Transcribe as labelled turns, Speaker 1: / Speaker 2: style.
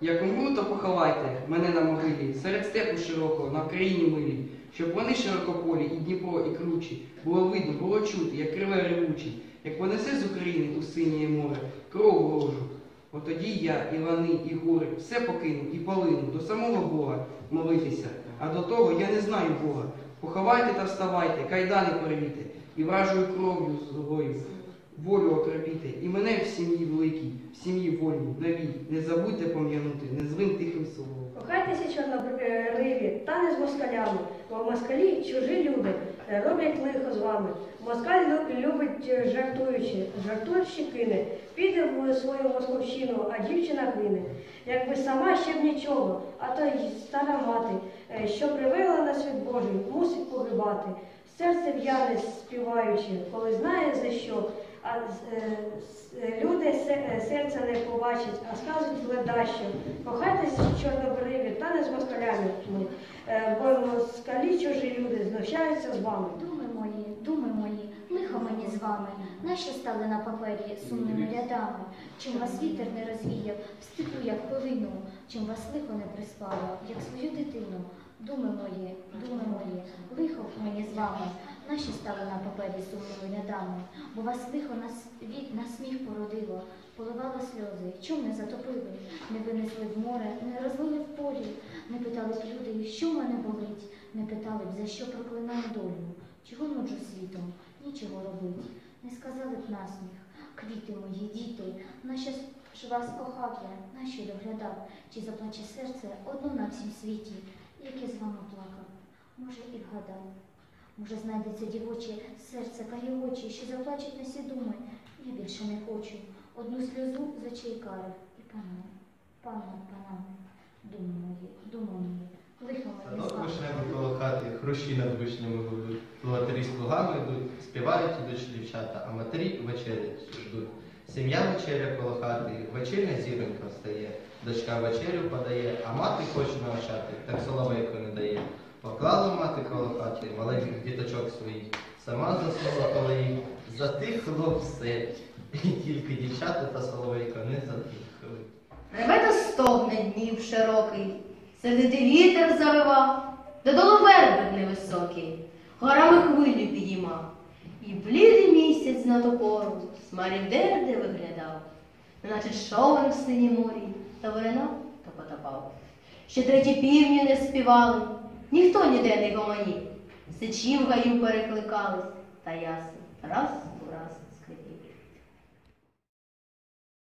Speaker 1: Як умру, то поховайте мене на могилі, серед степу широкого, на Вкраїні милій, щоб вони широкополі, і Дніпро, і кручі, було видно, було чути, як криве ревучі, як понесе з України у синє море, кров ворожу. От тоді я, і лани, і гори, все покину і полину до самого Бога молитися. А до того я не знаю Бога. Поховайте та вставайте, кайдани порвіте, і вражою кров'ю злою волю окропіте, і мене в сім'ї великій, в сім'ї вольній, навій, не забудьте пом'янути, не звин тихим словом.
Speaker 2: Кохайтеся чорнобриві, та не з москалями, бо москалі чужі люди е, роблять лихо з вами. Москаль любить е, жартуючи, жартуючи кине, піде в свою московщину, а дівчина клине. Якби сама ще б нічого, а то й стара мати, е, що привела на світ Божий, мусить погибати. Серце в'яне співаючи, коли знає за що, а е, е, люди е, серця не побачать, а скажуть ледащо. Кохайтесь чорнобриві, та не з москалями ми, е, бо москалі чужі люди знущаються з вами.
Speaker 3: Думи мої, думи мої, лихо мені з вами, наші стали на папері сумними рядами, чим вас вітер не розвіяв, в степу, як повинну, чим вас лихо не приспало, як свою дитину. Думи мої, думи мої, лихо мені з вами, наші стали на папері сумними рядами, бо вас лихо на, світ, на сміх породило, поливало сльози, чом не затопили, не винесли в море, не розлили в полі, не питали б люди, що мене болить, не питали б, за що проклинаю долю, чого нуджу світом, нічого робить, не сказали б насміх, квіти мої, діти, наче ж вас кохав я, нащо доглядав, чи заплаче серце одно на всім світі, яке з вами плакав, може і вгадав. Може, знайдеться дівоче серце, карі очі, що заплачуть на сі думи. Я більше не хочу. Одну сльозу з очей карих і панам, панам, панам. Думи мої, думи мої, лихо
Speaker 4: вишневий коло хати, хрущі над вишнями гудуть. Плотарі з плугами йдуть, співають ідуть дівчата, а матері вечерять ждуть. Сім'я вечеря коло хати, вечірня зіронька встає. Дочка вечерю подає, а мати хоче навчати, так соловейку не дає. Поклала мати коло хати маленьких діточок своїх, сама заснула коло їх, затихло все. І тільки дівчата та соловейка не затихли.
Speaker 5: Реве та стогне днів широкий, сердитий вітер завивав, додолу вербик невисокий, горами хвилю підіймав. І блідий місяць на топору з смарів виглядав, неначе шовен в синій морі, та ворона то потопав. Ще треті півні не співали, ніхто ніде не гомонів. Сичі в гаю перекликались, та ясно, раз у раз